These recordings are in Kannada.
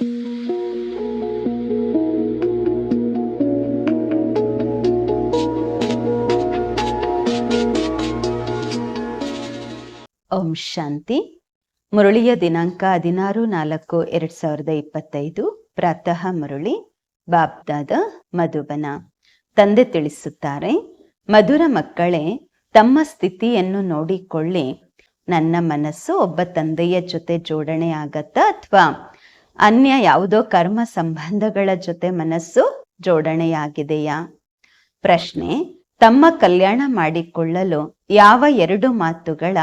ಓಂ ಶಾಂತಿ. ಮುರಳಿಯ ದಿನಾಂಕ ಹದಿನಾರು, ನಾಲ್ಕು, ಎರಡ್ ಸಾವಿರದ ಇಪ್ಪತ್ತೈದು. ಪ್ರಾತಃ ಮುರಳಿ ಬಾಬ್ದಾದ ಮಧುಬನ. ತಂದೆ ತಿಳಿಸುತ್ತಾರೆ, ಮಧುರ ಮಕ್ಕಳೇ, ತಮ್ಮ ಸ್ಥಿತಿಯನ್ನು ನೋಡಿಕೊಳ್ಳಿ. ನನ್ನ ಮನಸ್ಸು ಒಬ್ಬ ತಂದೆಯ ಜೊತೆ ಜೋಡಣೆ ಆಗತ್ತಾ ಅಥವಾ ಅನ್ಯ ಯಾವುದೋ ಕರ್ಮ ಸಂಬಂಧಗಳ ಜೊತೆ ಮನಸ್ಸು ಜೋಡಣೆಯಾಗಿದೆಯಾ? ಪ್ರಶ್ನೆ, ತಮ್ಮ ಕಲ್ಯಾಣ ಮಾಡಿಕೊಳ್ಳಲು ಯಾವ ಎರಡು ಮಾತುಗಳ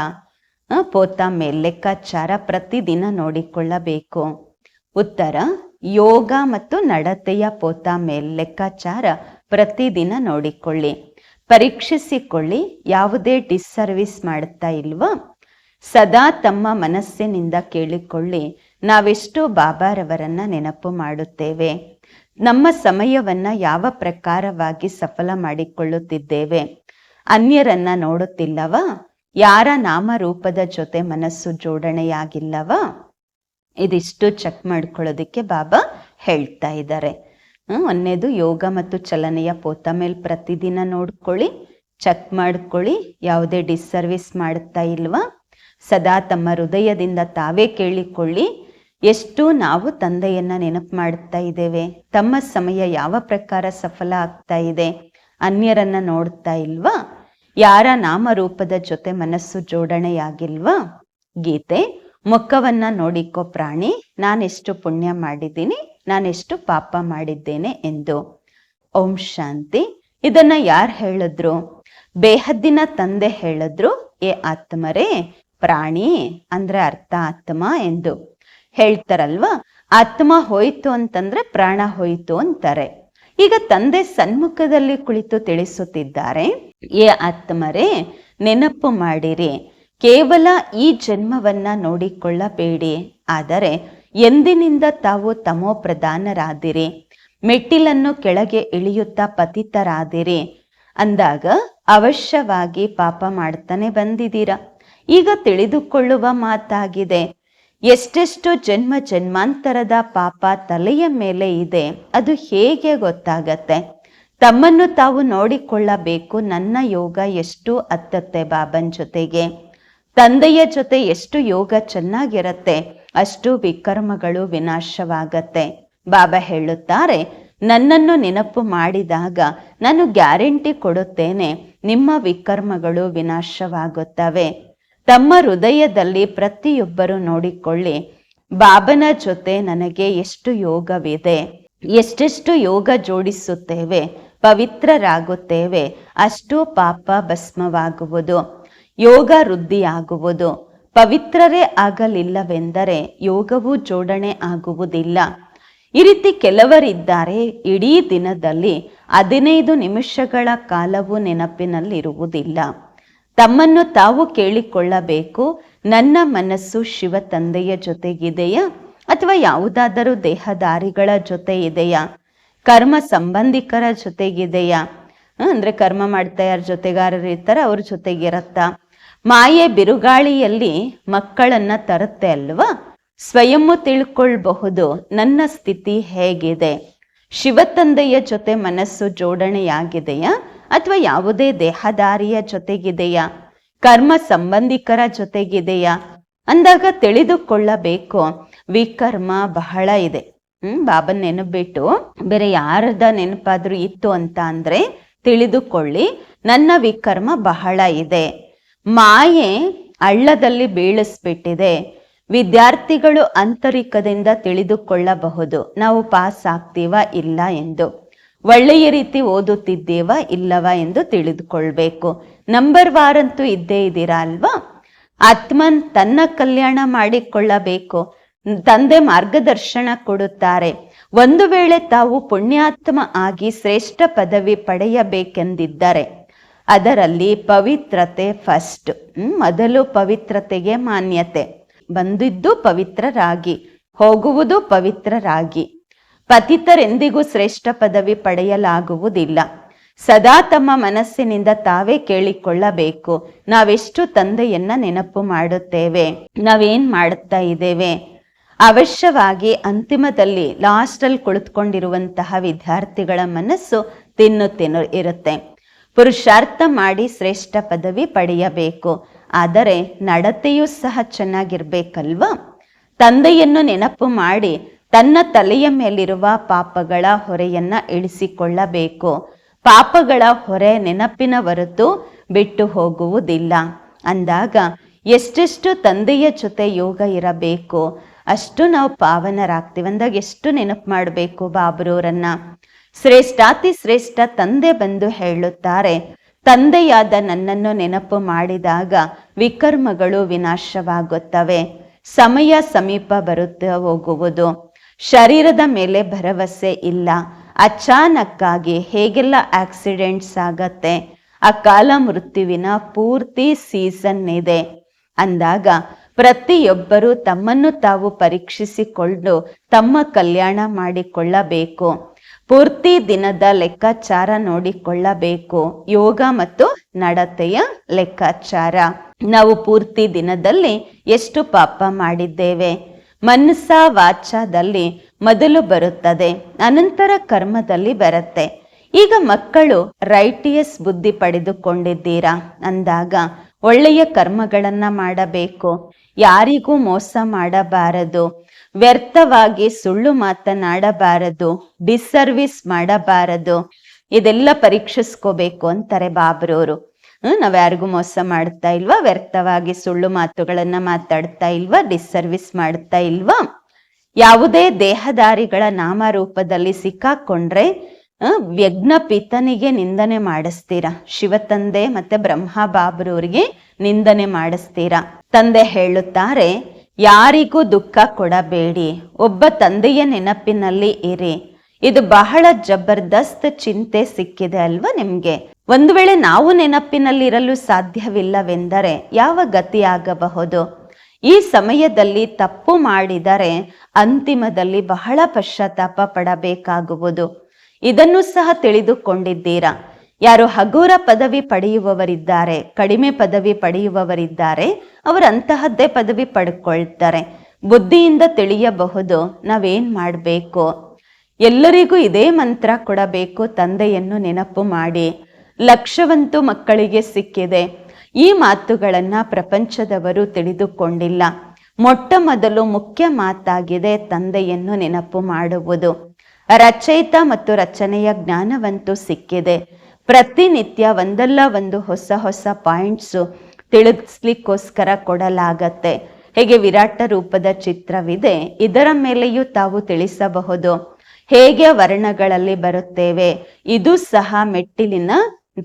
ಪೋತ ಲೆಕ್ಕಾಚಾರ ಪ್ರತಿದಿನ ನೋಡಿಕೊಳ್ಳಬೇಕು? ಉತ್ತರ, ಯೋಗ ಮತ್ತು ನಡತೆಯ ಪೋತ ಲೆಕ್ಕಾಚಾರ ಪ್ರತಿದಿನ ನೋಡಿಕೊಳ್ಳಿ. ಪರೀಕ್ಷಿಸಿಕೊಳ್ಳಿ, ಯಾವುದೇ ಡಿಸ್ಸರ್ವಿಸ್ ಮಾಡುತ್ತಾ ಇಲ್ವಾ? ಸದಾ ತಮ್ಮ ಮನಸ್ಸಿನಿಂದ ಕೇಳಿಕೊಳ್ಳಿ ನಾವೆಷ್ಟು ಬಾಬಾರವರನ್ನು ನೆನಪು ಮಾಡುತ್ತೇವೆ. ನಮ್ಮ ಸಮಯವನ್ನ ಯಾವ ಪ್ರಕಾರವಾಗಿ ಸಫಲ ಮಾಡಿಕೊಳ್ಳುತ್ತಿದ್ದೇವೆ? ಅನ್ಯರನ್ನ ನೋಡುತ್ತಿಲ್ಲವ? ಯಾರ ನಾಮರೂಪದ ಜೊತೆ ಮನಸ್ಸು ಜೋಡಣೆಯಾಗಿಲ್ಲವ? ಇದಿಷ್ಟು ಚೆಕ್ ಮಾಡ್ಕೊಳ್ಳೋದಕ್ಕೆ ಬಾಬಾ ಹೇಳ್ತಾ ಇದ್ದಾರೆ. ಒಂದನೇದು ಯೋಗ ಮತ್ತು ಚಲನೆಯ ಪೋತ ಮೇಲೆ ಪ್ರತಿದಿನ ನೋಡ್ಕೊಳ್ಳಿ ಚೆಕ್ ಮಾಡ್ಕೊಳ್ಳಿ, ಯಾವುದೇ ಡಿಸ್ಸರ್ವಿಸ್ ಮಾಡ್ತಾ ಇಲ್ವಾ? ಸದಾ ತಮ್ಮ ಹೃದಯದಿಂದ ತಾವೇ ಕೇಳಿಕೊಳ್ಳಿ ಎಷ್ಟು ನಾವು ತಂದೆಯನ್ನ ನೆನಪು ಮಾಡುತ್ತಾ ಇದ್ದೇವೆ. ತಮ್ಮ ಸಮಯ ಯಾವ ಪ್ರಕಾರ ಸಫಲ ಆಗ್ತಾ ಇದೆ ಅನ್ಯರನ್ನ ನೋಡ್ತಾ ಇಲ್ವಾ? ಯಾರ ನಾಮರೂಪದ ಜೊತೆ ಮನಸ್ಸು ಜೋಡಣೆಯಾಗಿಲ್ವಾ? ಗೀತೆ ಮುಖವನ್ನ ನೋಡಿಕೋ ಪ್ರಾಣಿ, ನಾನೆಷ್ಟು ಪುಣ್ಯ ಮಾಡಿದ್ದೀನಿ, ನಾನೆಷ್ಟು ಪಾಪ ಮಾಡಿದ್ದೇನೆ ಎಂದು. ಓಂ ಶಾಂತಿ. ಇದನ್ನ ಯಾರು ಹೇಳಿದ್ರು? ಬೇಹದ್ದಿನ ತಂದೆ ಹೇಳಿದ್ರು, ಏ ಆತ್ಮರೇ, ಪ್ರಾಣಿ, ಅಂದ್ರೆ ಅರ್ಥ ಆತ್ಮ ಎಂದು. ಹೇಳ್ತಾರಲ್ವಾ? ಆತ್ಮ ಹೋಯ್ತು ಅಂತಂದ್ರೆ ಪ್ರಾಣ ಹೋಯ್ತು ಅಂತಾರೆ. ಈಗ ತಂದೆ ಸನ್ಮುಖದಲ್ಲಿ ಕುಳಿತು ತಿಳಿಸುತ್ತಿದ್ದಾರೆ, ಏ ಆತ್ಮರೇ, ನೆನಪು ಮಾಡಿರಿ, ಕೇವಲ ಈ ಜನ್ಮವನ್ನ ನೋಡಿಕೊಳ್ಳಬೇಡಿ. ಆದರೆ ಎಂದಿನಿಂದ ತಾವು ತಮೋ ಪ್ರಧಾನರಾದಿರಿ ಮೆಟ್ಟಿಲನ್ನು ಕೆಳಗೆ ಇಳಿಯುತ್ತಾ ಪತಿತರಾದಿರಿ. ಅಂದಾಗ ಅವಶ್ಯವಾಗಿ ಪಾಪ ಮಾಡ್ತಾನೆ ಬಂದಿದ್ದೀರಾ? ಈಗ ತಿಳಿದುಕೊಳ್ಳುವ ಮಾತಾಗಿದೆ ಎಷ್ಟೆಷ್ಟು ಜನ್ಮ ಜನ್ಮಾಂತರದ ಪಾಪ ತಲೆಯ ಮೇಲೆ ಇದೆ, ಅದು ಹೇಗೆ ಗೊತ್ತಾಗತ್ತೆ? ತಮ್ಮನ್ನು ತಾವು ನೋಡಿಕೊಳ್ಳಬೇಕು, ನನ್ನ ಯೋಗ ಎಷ್ಟು ಅತ್ತತ್ತೆ ಬಾಬನ್ ಜೊತೆಗೆ. ತಂದೆಯ ಜೊತೆ ಎಷ್ಟು ಯೋಗ ಚೆನ್ನಾಗಿರತ್ತೆ, ಅಷ್ಟು ವಿಕರ್ಮಗಳು ವಿನಾಶವಾಗತ್ತೆ. ಬಾಬಾ ಹೇಳುತ್ತಾರೆ, ನನ್ನನ್ನು ನೆನಪು ಮಾಡಿದಾಗ ನಾನು ಗ್ಯಾರಂಟಿ ಕೊಡುತ್ತೇನೆ, ನಿಮ್ಮ ವಿಕರ್ಮಗಳು ವಿನಾಶವಾಗುತ್ತವೆ. ತಮ್ಮ ಹೃದಯದಲ್ಲಿ ಪ್ರತಿಯೊಬ್ಬರು ನೋಡಿಕೊಳ್ಳಿ, ಬಾಬನ ಜೊತೆ ನನಗೆ ಎಷ್ಟು ಯೋಗವಿದೆ, ಎಷ್ಟೆಷ್ಟು ಯೋಗ ಜೋಡಿಸುತ್ತೇವೆ, ಪವಿತ್ರರಾಗುತ್ತೇವೆ, ಅಷ್ಟು ಪಾಪ ಭಸ್ಮವಾಗುವುದು, ಯೋಗ ವೃದ್ಧಿಯಾಗುವುದು, ಪವಿತ್ರರೇ ಆಗಲಿಲ್ಲವೆಂದರೆ ಯೋಗವು ಜೋಡಣೆ ಆಗುವುದಿಲ್ಲ. ಈ ರೀತಿ ಕೆಲವರಿದ್ದಾರೆ, ಇಡೀ ದಿನದಲ್ಲಿ ಹದಿನೈದು ನಿಮಿಷಗಳ ಕಾಲವು ನೆನಪಿನಲ್ಲಿರುವುದಿಲ್ಲ. ತಮ್ಮನ್ನು ತಾವು ಕೇಳಿಕೊಳ್ಳಬೇಕು. ನನ್ನ ಮನಸ್ಸು ಶಿವ ತಂದೆಯ ಜೊತೆಗಿದೆಯಾ? ಅಥವಾ ಯಾವುದಾದರೂ ದೇಹದಾರಿಗಳ ಜೊತೆ ಇದೆಯಾ ಕರ್ಮ ಸಂಬಂಧಿಕರ ಜೊತೆಗಿದೆಯಾ? ಅಂದ್ರೆ ಕರ್ಮ ಮಾಡ್ತಾ ಯಾರ ಜೊತೆಗಾರರು ಇರ್ತಾರೆ, ಅವ್ರ ಜೊತೆಗಿರತ್ತಾ ಮಾಯೆ ಬಿರುಗಾಳಿಯಲ್ಲಿ ಮಕ್ಕಳನ್ನ ತರುತ್ತೆ ಅಲ್ವಾ? ಸ್ವಯಂ ತಿಳ್ಕೊಳ್ಬಹುದು, ನನ್ನ ಸ್ಥಿತಿ ಹೇಗಿದೆ? ಶಿವತಂದೆಯ ಜೊತೆ ಮನಸ್ಸು ಜೋಡಣೆಯಾಗಿದೆಯಾ? ಅಥವಾ ಯಾವುದೇ ದೇಹದಾರಿಯ ಜೊತೆಗಿದೆಯಾ? ಕರ್ಮ ಸಂಬಂಧಿಕರ ಜೊತೆಗಿದೆಯಾ? ಅಂದಾಗ ತಿಳಿದುಕೊಳ್ಳಬೇಕು. ವಿಕರ್ಮ ಬಹಳ ಇದೆ. ಹ್ಮ್, ಬಾಬನ್ ನೆನಪಿಟ್ಟು, ಬೇರೆ ಯಾರದ ನೆನಪಾದ್ರೂ ಇತ್ತು ಅಂತ ಅಂದ್ರೆ ತಿಳಿದುಕೊಳ್ಳಿ. ನನ್ನ ವಿಕರ್ಮ ಬಹಳ ಇದೆ. ಮಾಯೆ ಹಳ್ಳದಲ್ಲಿ ಬೀಳಿಸ್ಬಿಟ್ಟಿದೆ. ವಿದ್ಯಾರ್ಥಿಗಳು ಆಂತರಿಕದಿಂದ ತಿಳಿದುಕೊಳ್ಳಬಹುದು. ನಾವು ಪಾಸ್ ಆಗ್ತೀವ ಇಲ್ಲ ಎಂದು. ಒಳ್ಳೆಯ ರೀತಿ ಓದುತ್ತಿದ್ದೇವಾ ಇಲ್ಲವಾ ಎಂದು ತಿಳಿದುಕೊಳ್ಬೇಕು. ನಂಬರ್ ವಾರಂತೂ ಇದ್ದೇ ಇದ್ದೀರಾ ಅಲ್ವಾ? ಆತ್ಮನ್ ತನ್ನ ಕಲ್ಯಾಣ ಮಾಡಿಕೊಳ್ಳಬೇಕು. ತಂದೆ ಮಾರ್ಗದರ್ಶನ ಕೊಡುತ್ತಾರೆ. ಒಂದು ವೇಳೆ ತಾವು ಪುಣ್ಯಾತ್ಮ ಆಗಿ ಶ್ರೇಷ್ಠ ಪದವಿ ಪಡೆಯಬೇಕೆಂದಿದ್ದರೆ ಅದರಲ್ಲಿ ಪವಿತ್ರತೆ ಫಸ್ಟ್ ಮೊದಲು ಪವಿತ್ರತೆಗೆ ಮಾನ್ಯತೆ. ಬಂದಿದ್ದು ಪವಿತ್ರರಾಗಿ ಹೋಗುವುದು ಪವಿತ್ರರಾಗಿ ಪತಿತರೆಂದಿಗೂ ಶ್ರೇಷ್ಠ ಪದವಿ ಪಡೆಯಲಾಗುವುದಿಲ್ಲ. ಸದಾ ತಮ್ಮ ಮನಸ್ಸಿನಿಂದ ತಾವೇ ಕೇಳಿಕೊಳ್ಳಬೇಕು. ನಾವೆಷ್ಟು ತಂದೆಯನ್ನ ನೆನಪು ಮಾಡುತ್ತೇವೆ. ನಾವೇನ್ ಮಾಡುತ್ತಾ ಇದ್ದೇವೆ? ಅವಶ್ಯವಾಗಿ ಅಂತಿಮದಲ್ಲಿ ಲಾಸ್ಟಲ್ಲಿ ಕುಳಿತುಕೊಂಡಿರುವಂತಹ ವಿದ್ಯಾರ್ಥಿಗಳ ಮನಸ್ಸು ತಿನ್ನು ತಿನ್ನು ಇರುತ್ತೆ. ಪುರುಷಾರ್ಥ ಮಾಡಿ ಶ್ರೇಷ್ಠ ಪದವಿ ಪಡೆಯಬೇಕು. ಆದರೆ ನಡತೆಯೂ ಸಹ ಚೆನ್ನಾಗಿರ್ಬೇಕಲ್ವಾ? ತಂದೆಯನ್ನು ನೆನಪು ಮಾಡಿ ತನ್ನ ತಲೆಯ ಮೇಲಿರುವ ಪಾಪಗಳ ಹೊರೆಯನ್ನ ಇಳಿಸಿಕೊಳ್ಳಬೇಕು. ಪಾಪಗಳ ಹೊರೆ ನೆನಪಿನ ಹೊರತು ಬಿಟ್ಟು ಹೋಗುವುದಿಲ್ಲ. ಅಂದಾಗ ಎಷ್ಟೆಷ್ಟು ತಂದೆಯ ಜೊತೆ ಯೋಗ ಇರಬೇಕು, ಅಷ್ಟು ನಾವು ಪಾವನರಾಗ್ತೀವಿ. ಅಂದಾಗ ಎಷ್ಟು ನೆನಪು ಮಾಡಬೇಕು ಬಾಬ್ರವರನ್ನ ಶ್ರೇಷ್ಠಾತಿ ಶ್ರೇಷ್ಠ ತಂದೆ ಬಂದು ಹೇಳುತ್ತಾರೆ, ತಂದೆಯಾದ ನನ್ನನ್ನು ನೆನಪು ಮಾಡಿದಾಗ ವಿಕರ್ಮಗಳು ವಿನಾಶವಾಗುತ್ತವೆ. ಸಮಯ ಸಮೀಪ ಬರುತ್ತಾ ಹೋಗುವುದು. ಶರೀರದ ಮೇಲೆ ಭರವಸೆ ಇಲ್ಲ. ಅಚಾನಕ್ಕಾಗಿ ಹೇಗೆಲ್ಲ ಆಕ್ಸಿಡೆಂಟ್ಸ್ ಆಗತ್ತೆ? ಅಕಾಲ ಮೃತ್ಯುವಿನ ಪೂರ್ತಿ ಸೀಸನ್ ಇದೆ. ಅಂದಾಗ ಪ್ರತಿಯೊಬ್ಬರು ತಮ್ಮನ್ನು ತಾವು ಪರೀಕ್ಷಿಸಿಕೊಂಡು ತಮ್ಮ ಕಲ್ಯಾಣ ಮಾಡಿಕೊಳ್ಳಬೇಕು. ಪೂರ್ತಿ ದಿನದ ಲೆಕ್ಕಾಚಾರ ನೋಡಿಕೊಳ್ಳಬೇಕು. ಯೋಗ ಮತ್ತು ನಡತೆಯ ಲೆಕ್ಕಾಚಾರ. ನಾವು ಪೂರ್ತಿ ದಿನದಲ್ಲಿ ಎಷ್ಟು ಪಾಪ ಮಾಡಿದ್ದೇವೆ? ಮನಸ್ಸ ವಾಚದಲ್ಲಿ ಮೊದಲು ಬರುತ್ತದೆ, ಅನಂತರ ಕರ್ಮದಲ್ಲಿ ಬರುತ್ತೆ. ಈಗ ಮಕ್ಕಳು ರೈಟಿಯಸ್ ಬುದ್ಧಿ ಪಡೆದುಕೊಂಡಿದ್ದೀರಾ? ಅಂದಾಗ ಒಳ್ಳೆಯ ಕರ್ಮಗಳನ್ನ ಮಾಡಬೇಕು, ಯಾರಿಗೂ ಮೋಸ ಮಾಡಬಾರದು, ವ್ಯರ್ಥವಾಗಿ ಸುಳ್ಳು ಮಾತನಾಡಬಾರದು ಡಿಸರ್ವಿಸ್ ಮಾಡಬಾರದು, ಇದೆಲ್ಲ ಪರೀಕ್ಷಿಸ್ಕೋಬೇಕು ಅಂತಾರೆ ಬಾಬ್ರವರು ನಾವ್ ಯಾರಿಗೂ ಮೋಸ ಮಾಡ್ತಾ ಇಲ್ವಾ? ವ್ಯರ್ಥವಾಗಿ ಸುಳ್ಳು ಮಾತುಗಳನ್ನ ಮಾತಾಡ್ತಾ ಇಲ್ವಾ? ಡಿಸ್ಸರ್ವಿಸ್ ಮಾಡ್ತಾ ಇಲ್ವಾ? ಯಾವುದೇ ದೇಹದಾರಿಗಳ ನಾಮರೂಪದಲ್ಲಿ ಸಿಕ್ಕಾಕೊಂಡ್ರೆ ವ್ಯಗ್ನ ಪಿತನಿಗೆ ನಿಂದನೆ ಮಾಡಿಸ್ತೀರಾ? ಶಿವತಂದೆ ಮತ್ತೆ ಬ್ರಹ್ಮ ಬಾಬ್ರವರಿಗೆ ನಿಂದನೆ ಮಾಡಿಸ್ತೀರಾ? ತಂದೆ ಹೇಳುತ್ತಾರೆ, ಯಾರಿಗೂ ದುಃಖ ಕೊಡಬೇಡಿ. ಒಬ್ಬ ತಂದೆಯ ನೆನಪಿನಲ್ಲಿ ಇರಿ. ಇದು ಬಹಳ ಜಬರ್ದಸ್ತ್ ಚಿಂತೆ ಸಿಕ್ಕಿದೆ ಅಲ್ವಾ ನಿಮ್ಗೆ? ಒಂದು ವೇಳೆ ನಾವು ನೆನಪಿನಲ್ಲಿರಲು ಸಾಧ್ಯವಿಲ್ಲವೆಂದರೆ ಯಾವ ಗತಿ ಆಗಬಹುದು? ಈ ಸಮಯದಲ್ಲಿ ತಪ್ಪು ಮಾಡಿದರೆ ಅಂತಿಮದಲ್ಲಿ ಬಹಳ ಪಶ್ಚಾತ್ತಾಪ ಪಡಬೇಕಾಗುವುದು. ಇದನ್ನು ಸಹ ತಿಳಿದುಕೊಂಡಿದ್ದೀರಾ? ಯಾರು ಹಗುರ ಪದವಿ ಪಡೆಯುವವರಿದ್ದಾರೆ, ಕಡಿಮೆ ಪದವಿ ಪಡೆಯುವವರಿದ್ದಾರೆ, ಅವರು ಅಂತಹದ್ದೇ ಪದವಿ ಪಡ್ಕೊಳ್ತಾರೆ. ಬುದ್ಧಿಯಿಂದ ತಿಳಿಯಬಹುದು ನಾವೇನ್ ಮಾಡಬೇಕು? ಎಲ್ಲರಿಗೂ ಇದೇ ಮಂತ್ರ ಕೊಡಬೇಕು, ತಂದೆಯನ್ನು ನೆನಪು ಮಾಡಿ. ಲಕ್ಷವಂತೂ ಮಕ್ಕಳಿಗೆ ಸಿಕ್ಕಿದೆ. ಈ ಮಾತುಗಳನ್ನ ಪ್ರಪಂಚದವರು ತಿಳಿದುಕೊಂಡಿಲ್ಲ. ಮೊಟ್ಟ ಮೊದಲು ಮುಖ್ಯ ಮಾತಾಗಿದೆ ತಂದೆಯನ್ನು ನೆನಪು ಮಾಡುವುದು. ರಚಯಿತ ಮತ್ತು ರಚನೆಯ ಜ್ಞಾನವಂತೂ ಸಿಕ್ಕಿದೆ. ಪ್ರತಿನಿತ್ಯ ಒಂದಲ್ಲ ಒಂದು ಹೊಸ ಹೊಸ ಪಾಯಿಂಟ್ಸು ತಿಳಿಸ್ಲಿಕ್ಕೋಸ್ಕರ ಕೊಡಲಾಗತ್ತೆ. ಹೇಗೆ ವಿರಾಟ ರೂಪದ ಚಿತ್ರವಿದೆ, ಇದರ ಮೇಲೆಯೂ ತಾವು ತಿಳಿಸಬಹುದು. ಹೇಗೆ ವರ್ಣಗಳಲ್ಲಿ ಬರುತ್ತೇವೆ? ಇದು ಸಹ ಮೆಟ್ಟಿಲಿನ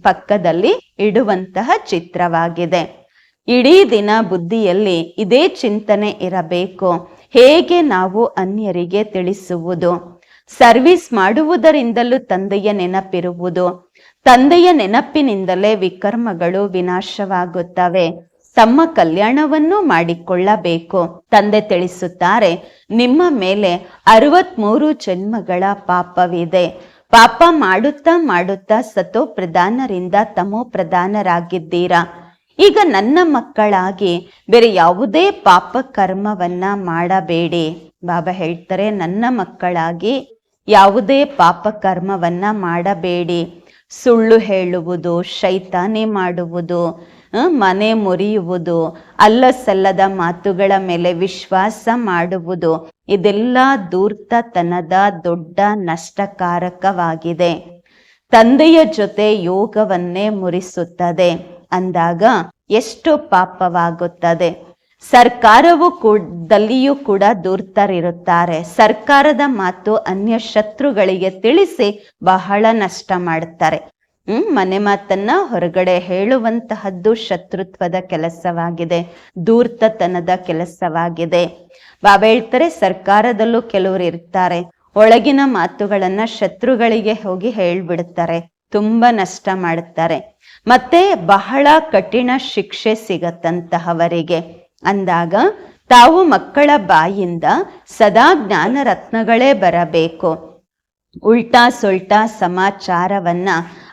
ಪಕ್ಕದಲ್ಲಿ ಇಡುವಂತಹ ಚಿತ್ರವಾಗಿದೆ. ಇಡೀ ದಿನ ಬುದ್ಧಿಯಲ್ಲಿ ಇದೇ ಚಿಂತನೆ ಇರಬೇಕು. ಹೇಗೆ ನಾವು ಅನ್ಯರಿಗೆ ತಿಳಿಸುವುದು? ಸರ್ವಿಸ್ ಮಾಡುವುದರಿಂದಲೂ ತಂದೆಯ ನೆನಪಿರುವುದು. ತಂದೆಯ ನೆನಪಿನಿಂದಲೇ ವಿಕರ್ಮಗಳು ವಿನಾಶವಾಗುತ್ತವೆ. ತಮ್ಮ ಕಲ್ಯಾಣವನ್ನು ಮಾಡಿಕೊಳ್ಳಬೇಕು. ತಂದೆ ತಿಳಿಸುತ್ತಾರೆ, ನಿಮ್ಮ ಮೇಲೆ ಅರವತ್ಮೂರು ಜನ್ಮಗಳ ಪಾಪವಿದೆ. ಪಾಪ ಮಾಡುತ್ತಾ ಮಾಡುತ್ತಾ ಸತೋ ಪ್ರಧಾನರಿಂದ ತಮೋ ಪ್ರಧಾನರಾಗಿದ್ದೀರಾ? ಈಗ ನನ್ನ ಮಕ್ಕಳಾಗಿ ಬೇರೆ ಯಾವುದೇ ಪಾಪ ಕರ್ಮವನ್ನ ಮಾಡಬೇಡಿ. ಬಾಬಾ ಹೇಳ್ತಾರೆ, ನನ್ನ ಮಕ್ಕಳಾಗಿ ಯಾವುದೇ ಪಾಪ ಕರ್ಮವನ್ನ ಮಾಡಬೇಡಿ. ಸುಳ್ಳು ಹೇಳುವುದು, ಶೈತಾನೆ ಮಾಡುವುದು ಮನೆ ಮುರಿಯುವುದು, ಅಲ್ಲಸಲ್ಲದ ಮಾತುಗಳ ಮೇಲೆ ವಿಶ್ವಾಸ ಮಾಡುವುದು, ಇದೆಲ್ಲ ದೂರ್ತತನದ ದೊಡ್ಡ ನಷ್ಟಕಾರಕವಾಗಿದೆ. ತಂದೆಯ ಜೊತೆ ಯೋಗವನ್ನೇ ಮುರಿಸುತ್ತದೆ. ಅಂದಾಗ ಎಷ್ಟು ಪಾಪವಾಗುತ್ತದೆ. ಸರ್ಕಾರವು ದಲ್ಲಿಯೂ ಕೂಡ ದೂರ್ತರಿರುತ್ತಾರೆ ಸರ್ಕಾರದ ಮಾತು ಅನ್ಯ ಶತ್ರುಗಳಿಗೆ ತಿಳಿಸಿ ಬಹಳ ನಷ್ಟ ಮಾಡುತ್ತಾರೆ ಹ್ಮ್, ಮನೆ ಮಾತನ್ನ ಹೊರಗಡೆ ಹೇಳುವಂತಹದ್ದು ಶತ್ರುತ್ವದ ಕೆಲಸವಾಗಿದೆ, ದೂರ್ತತನದ ಕೆಲಸವಾಗಿದೆ. ಬಾಬಾ ಸರ್ಕಾರದಲ್ಲೂ ಕೆಲವರು ಇರ್ತಾರೆ. ಒಳಗಿನ ಮಾತುಗಳನ್ನ ಶತ್ರುಗಳಿಗೆ ಹೋಗಿ ಹೇಳ್ಬಿಡ್ತಾರೆ, ತುಂಬಾ ನಷ್ಟ ಮಾಡುತ್ತಾರೆ ಮತ್ತೆ ಬಹಳ ಕಠಿಣ ಶಿಕ್ಷೆ ಸಿಗತ್ತಂತಹವರಿಗೆ. ಅಂದಾಗ ತಾವು ಮಕ್ಕಳ ಬಾಯಿಂದ ಸದಾ ಜ್ಞಾನ ರತ್ನಗಳೇ ಬರಬೇಕು. ಉಲ್ಟಾ ಸುಲ್ಟಾ ಸಮಾಚಾರವನ್ನ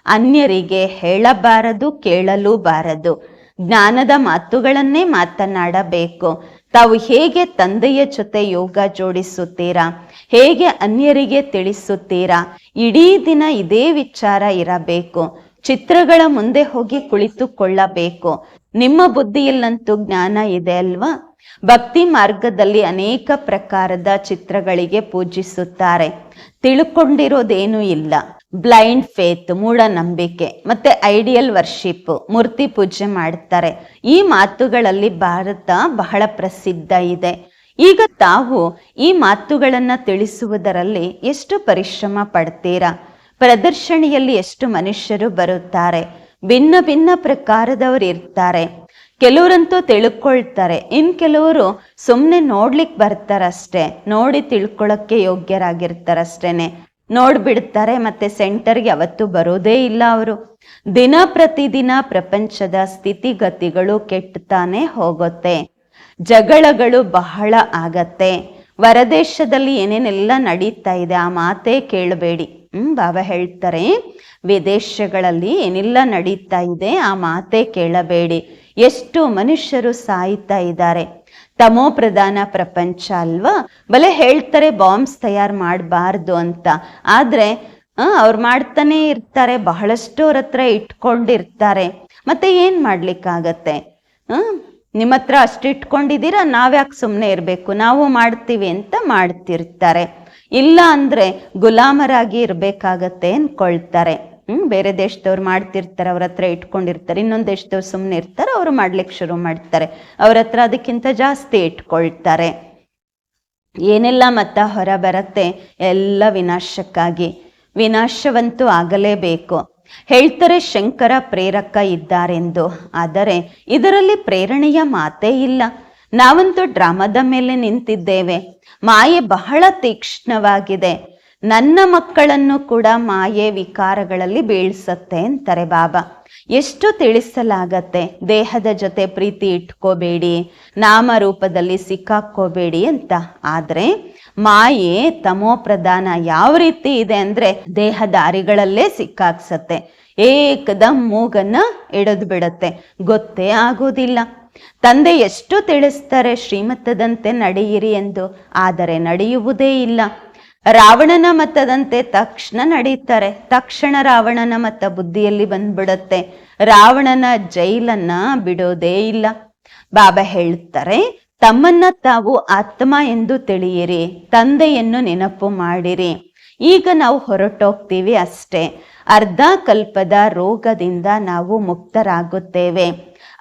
ಅನ್ಯರಿಗೆ ಹೇಳಬಾರದು ಕೇಳಲೂ ಬಾರದು ಜ್ಞಾನದ ಮಾತುಗಳನ್ನೇ ಮಾತನಾಡಬೇಕು. ತಾವು ಹೇಗೆ ತಂದೆಯ ಜೊತೆ ಯೋಗ ಜೋಡಿಸುತ್ತೀರಾ? ಹೇಗೆ ಅನ್ಯರಿಗೆ ತಿಳಿಸುತ್ತೀರಾ? ಇಡೀ ದಿನ ಇದೇ ವಿಚಾರ ಇರಬೇಕು. ಚಿತ್ರಗಳ ಮುಂದೆ ಹೋಗಿ ಕುಳಿತುಕೊಳ್ಳಬೇಕು. ನಿಮ್ಮ ಬುದ್ಧಿಯಲ್ಲಂತೂ ಜ್ಞಾನ ಇದೆ ಅಲ್ವಾ? ಭಕ್ತಿ ಮಾರ್ಗದಲ್ಲಿ ಅನೇಕ ಪ್ರಕಾರದ ಚಿತ್ರಗಳಿಗೆ ಪೂಜಿಸುತ್ತಾರೆ. ತಿಳ್ಕೊಂಡಿರೋದೇನೂ ಇಲ್ಲ. ಬ್ಲೈಂಡ್ ಫೇತ್ ಮೂಢನಂಬಿಕೆ, ಮತ್ತೆ ಐಡಿಯಲ್ ವರ್ಷಿಪ್ ಮೂರ್ತಿ ಪೂಜೆ ಮಾಡ್ತಾರೆ. ಈ ಮಾತುಗಳಲ್ಲಿ ಭಾರತ ಬಹಳ ಪ್ರಸಿದ್ಧ ಇದೆ. ಈಗ ತಾವು ಈ ಮಾತುಗಳನ್ನು ತಿಳಿಸುವುದರಲ್ಲಿ ಎಷ್ಟು ಪರಿಶ್ರಮ ಪಡ್ತೀರಾ? ಪ್ರದರ್ಶನಿಯಲ್ಲಿ ಎಷ್ಟು ಮನುಷ್ಯರು ಬರುತ್ತಾರೆ? ಭಿನ್ನ ಭಿನ್ನ ಪ್ರಕಾರದವರು ಇರ್ತಾರೆ. ಕೆಲವರಂತೂ ತಿಳ್ಕೊಳ್ತಾರೆ. ಇನ್ ಕೆಲವರು ಸುಮ್ಮನೆ ನೋಡ್ಲಿಕ್ಕೆ ಬರ್ತಾರಷ್ಟೇ. ನೋಡಿ ತಿಳ್ಕೊಳಕ್ಕೆ ಯೋಗ್ಯರಾಗಿರ್ತಾರಷ್ಟೇನೆ. ನೋಡ್ಬಿಡ್ತಾರೆ, ಮತ್ತೆ ಸೆಂಟರ್ಗೆ ಅವತ್ತು ಬರೋದೇ ಇಲ್ಲ ಅವರು. ದಿನ ಪ್ರತಿದಿನ ಪ್ರಪಂಚದ ಸ್ಥಿತಿಗತಿಗಳು ಕೆಟ್ಟತಾನೆ ಹೋಗುತ್ತೆ. ಜಗಳಗಳು ಬಹಳ ಆಗತ್ತೆ. ಹೊರದೇಶದಲ್ಲಿ ಏನೇನೆಲ್ಲ ನಡೀತಾ ಇದೆ ಆ ಮಾತೇ ಕೇಳಬೇಡಿ. ಹ್ಮ್ ಬಾಬಾ ಹೇಳ್ತಾರೆ, ವಿದೇಶಗಳಲ್ಲಿ ಏನೆಲ್ಲ ನಡೀತಾ ಇದೆ ಆ ಮಾತೇ ಕೇಳಬೇಡಿ. ಎಷ್ಟು ಮನುಷ್ಯರು ಸಾಯ್ತಾ ಇದ್ದಾರೆ. ತಮೋ ಪ್ರಧಾನ ಪ್ರಪಂಚ ಅಲ್ವಾ? ಬಲೆ ಹೇಳ್ತಾರೆ, ಬಾಂಬ್ಸ್ ತಯಾರು ಮಾಡಬಾರ್ದು ಅಂತ. ಆದ್ರೆ ಅವ್ರು ಮಾಡ್ತಾನೆ ಇರ್ತಾರೆ, ಬಹಳಷ್ಟು ಅವ್ರ ಹತ್ರ ಇಟ್ಕೊಂಡಿರ್ತಾರೆ. ಮತ್ತೆ ಏನ್ ಮಾಡ್ಲಿಕ್ಕಾಗತ್ತೆ? ಹ್ಮ್ ನಿಮ್ಮ ಹತ್ರ ಅಷ್ಟು ಇಟ್ಕೊಂಡಿದ್ದೀರಾ, ನಾವ್ಯಾಕೆ ಸುಮ್ಮನೆ ಇರಬೇಕು? ನಾವು ಮಾಡ್ತೀವಿ ಅಂತ ಮಾಡ್ತಿರ್ತಾರೆ. ಇಲ್ಲ ಅಂದ್ರೆ ಗುಲಾಮರಾಗಿ ಇರ್ಬೇಕಾಗತ್ತೆ ಅನ್ಕೊಳ್ತಾರೆ. ಹ್ಮ್, ಬೇರೆ ದೇಶದವ್ರು ಮಾಡ್ತಿರ್ತಾರೆ, ಅವ್ರ ಹತ್ರ ಇಟ್ಕೊಂಡಿರ್ತಾರೆ. ಇನ್ನೊಂದು ದೇಶದವ್ರು ಸುಮ್ಮನೆ ಇರ್ತಾರೆ, ಅವರು ಮಾಡ್ಲಿಕ್ಕೆ ಶುರು ಮಾಡ್ತಾರೆ. ಅವ್ರ ಹತ್ರ ಅದಕ್ಕಿಂತ ಜಾಸ್ತಿ ಇಟ್ಕೊಳ್ತಾರೆ. ಏನೆಲ್ಲ ಮತ್ತ ಹೊರ ಬರತ್ತೆ, ಎಲ್ಲ ವಿನಾಶಕ್ಕಾಗಿ. ವಿನಾಶವಂತೂ ಆಗಲೇಬೇಕು. ಹೇಳ್ತಾರೆ, ಶಂಕರ ಪ್ರೇರಕ ಇದ್ದಾರೆಂದು. ಆದರೆ, ಇದರಲ್ಲಿ ಪ್ರೇರಣೆಯ ಮಾತೇ ಇಲ್ಲ. ನಾವಂತೂ ಡ್ರಾಮದ ಮೇಲೆ ನಿಂತಿದ್ದೇವೆ. ಮಾಯೆ ಬಹಳ ತೀಕ್ಷ್ಣವಾಗಿದೆ. ನನ್ನ ಮಕ್ಕಳನ್ನು ಕೂಡ ಮಾಯೆ ವಿಕಾರಗಳಲ್ಲಿ ಬೀಳ್ಸತ್ತೆ ಅಂತಾರೆ ಬಾಬಾ. ಎಷ್ಟು ತಿಳಿಸಲಾಗತ್ತೆ? ದೇಹದ ಜೊತೆ ಪ್ರೀತಿ ಇಟ್ಕೋಬೇಡಿ, ನಾಮರೂಪದಲ್ಲಿ ಸಿಕ್ಕಾಕೋಬೇಡಿ ಅಂತ. ಆದ್ರೆ ಮಾಯೆ ತಮೋ ಪ್ರಧಾನ ಯಾವ ರೀತಿ ಇದೆ ಅಂದ್ರೆ ದೇಹದಾರಿಗಳಲ್ಲೇ ಸಿಕ್ಕಾಕ್ಸತ್ತೆ. ಏಕದಮ್ ಮೂಗನ್ನ ಎಡದ್ ಬಿಡತ್ತೆ. ಗೊತ್ತೇ ಆಗೋದಿಲ್ಲ. ತಂದೆ ಎಷ್ಟು ತಿಳಿಸ್ತಾರೆ ಶ್ರೀಮಂತದಂತೆ ನಡೆಯಿರಿ ಎಂದು, ಆದರೆ ನಡೆಯುವುದೇ ಇಲ್ಲ. ರಾವಣನ ಮತದಂತೆ ತಕ್ಷಣ ನಡೀತಾರೆ. ತಕ್ಷಣ ರಾವಣನ ಮತ ಬುದ್ಧಿಯಲ್ಲಿ ಬಂದ್ಬಿಡತ್ತೆ. ರಾವಣನ ಜೈಲನ್ನ ಬಿಡೋದೇ ಇಲ್ಲ. ಬಾಬಾ ಹೇಳ್ತಾರೆ, ತಮ್ಮನ್ನ ತಾವು ಆತ್ಮ ಎಂದು ತಿಳಿಯಿರಿ, ತಂದೆಯನ್ನು ನೆನಪು ಮಾಡಿರಿ. ಈಗ ನಾವು ಹೊರಟೋಗ್ತೀವಿ ಅಷ್ಟೇ. ಅರ್ಧ ಕಲ್ಪದ ರೋಗದಿಂದ ನಾವು ಮುಕ್ತರಾಗುತ್ತೇವೆ.